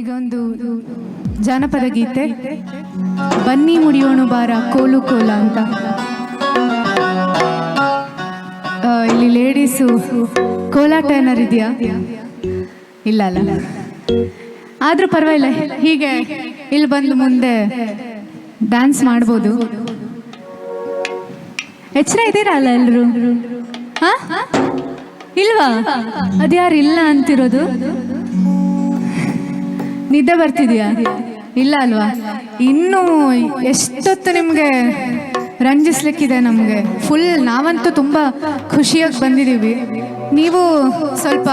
ಈಗ ಒಂದು ಜಾನಪದ ಗೀತೆ. ಬನ್ನಿ ಮುಡಿಯೋಣ ಬಾರ, ಕೋಲು ಕೋಲ ಅಂತ. ಇಲ್ಲಿ ಲೇಡೀಸು ಕೋಲಾಟ ಏನಾರು ಇದೆಯಾ ಇಲ್ಲ, ಅಲ್ಲ. ಆದ್ರೂ ಪರವಾಗಿಲ್ಲ, ಹೀಗೆ ಇಲ್ಲಿ ಬಂದು ಮುಂದೆ ಡ್ಯಾನ್ಸ್ ಮಾಡ್ಬೋದು. ಎಚ್ಚರ ಇದ್ದೀರಾ ಅಲ್ಲ ಎಲ್ರು? ಹಾ? ಇಲ್ವಾ? ಅದ್ಯಾರು ಇಲ್ಲ ಅಂತಿರೋದು? ನಿದ್ದೆ ಬರ್ತಿದ್ಯಾ? ಇಲ್ಲ ಅಲ್ವಾ? ಇನ್ನೂ ಎಷ್ಟೊತ್ತು ನಿಮಗೆ ರಂಜಿಸ್ಲಿಕ್ಕಿದೆ ನಮಗೆ? ಫುಲ್ ನಾವಂತೂ ತುಂಬ ಖುಷಿಯಾಗಿ ಬಂದಿದ್ದೀವಿ ನೀವು ಸ್ವಲ್ಪ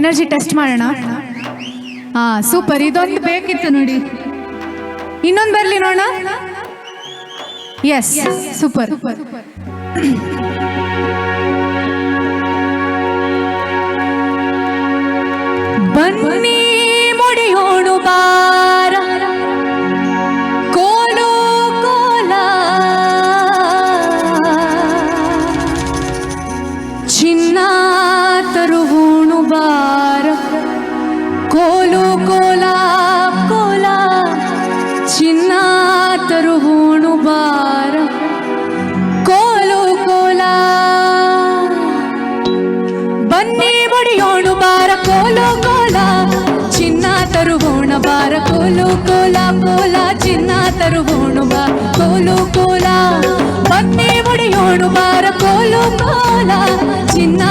ಎನರ್ಜಿ ಟೆಸ್ಟ್ ಮಾಡೋಣ. ಹಾ ಸೂಪರ್. ಇದೊಂದು ಬೇಕಿತ್ತು ನೋಡಿ. ಇನ್ನೊಂದು ಬರಲಿ ನೋಡೋಣ? Yes super. ಬಾರ ಕೋಲು ಕೋಲ ಕೋಲ ಚಿನ್ನ ತರುವೋಣು ಬಾ ಕೋಲು ಕೋಲ ಬನ್ನಿ ಮುಡಿಯೋಣು ಬಾರ ಕೋಲು ಕೋಲ ಚಿನ್ನ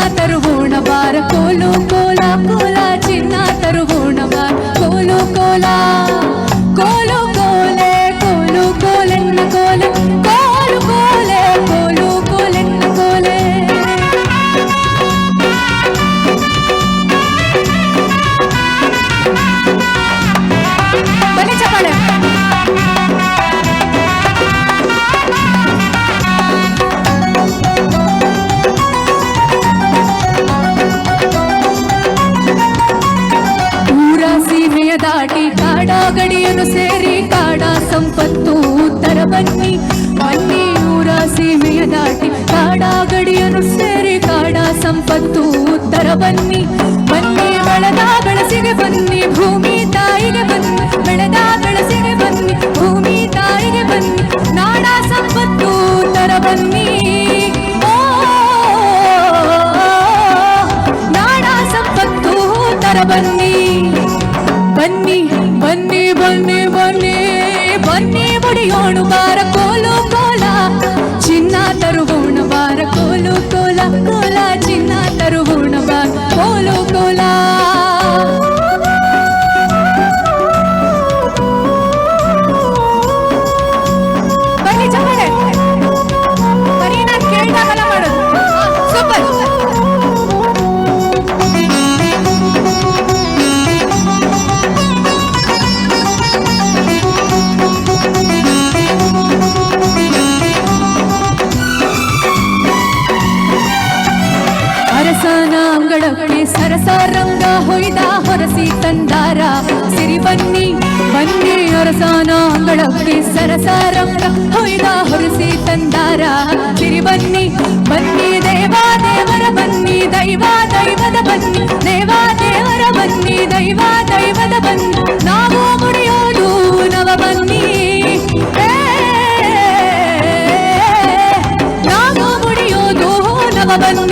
ಗಡಿಯನ್ನು ಸೇರಿ ಕಾಡ ಸಂಪತ್ತು ಉತ್ತರ ಬನ್ನಿ. ಬನ್ನಿ ಊರ ಸೀಮೆಯ ದಾಟಿ ಕಾಡ ಗಡಿಯನ್ನು ಸೇರಿ ಕಾಡ ಸಂಪತ್ತು ಉತ್ತರ ಬನ್ನಿ. ಬನ್ನಿ, ಬೆಳೆದ ಬೆಳಸಿಗೆ ಬನ್ನಿ, ಭೂಮಿ ತಾಯಿಗೆ ಬನ್ನಿ. ಬೆಳೆದ ಬೆಳಸಿಗೆ ಬನ್ನಿ, ಭೂಮಿ ತಾಯಿಗೆ ಬನ್ನಿ. ನಾಡ ಸಂಪತ್ತು ಉತ್ತರ ಬನ್ನಿ. ನಾಡ ಸಂಪತ್ತು ಉತ್ತರ ಬನ್ನಿ. ಸಾರಂಗ ಹೊಯ್ದ ಹೊರಸಿ ತಂದಾರ. ಸಿರಿ ಬನ್ನಿ ಬನ್ನಿ ಹೊರಸಾನ ಅಂಗಳಕ್ಕೆ ಸರಸಾರಂಗ ಹೊಯ್ದ ಹೊರಸಿ ತಂದಾರ. ಸಿರಿ ಬನ್ನಿ ಬನ್ನಿ ದೇವಾ ದೇವರ, ಬನ್ನಿ ದೈವ ದೈವದ ಬನ್ನಿ. ದೇವಾ ದೇವರ, ಬನ್ನಿ ದೈವ ದೈವದ ಬನ್ನಿ. ನಾವು ಮುಡಿಯೋಡು ನವ ಬನ್ನಿ. ನಾವು ಮುಡಿಯೋದು ನವ ಬನ್ನಿ.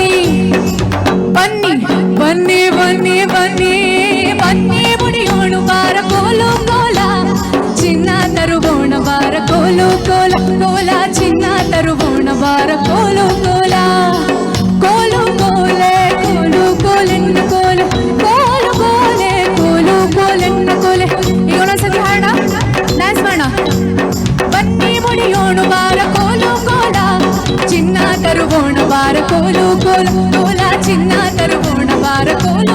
చిన్న తరువోణ వార కోలు కోలు. కోలా చిన్న తరువోణ వార కోలు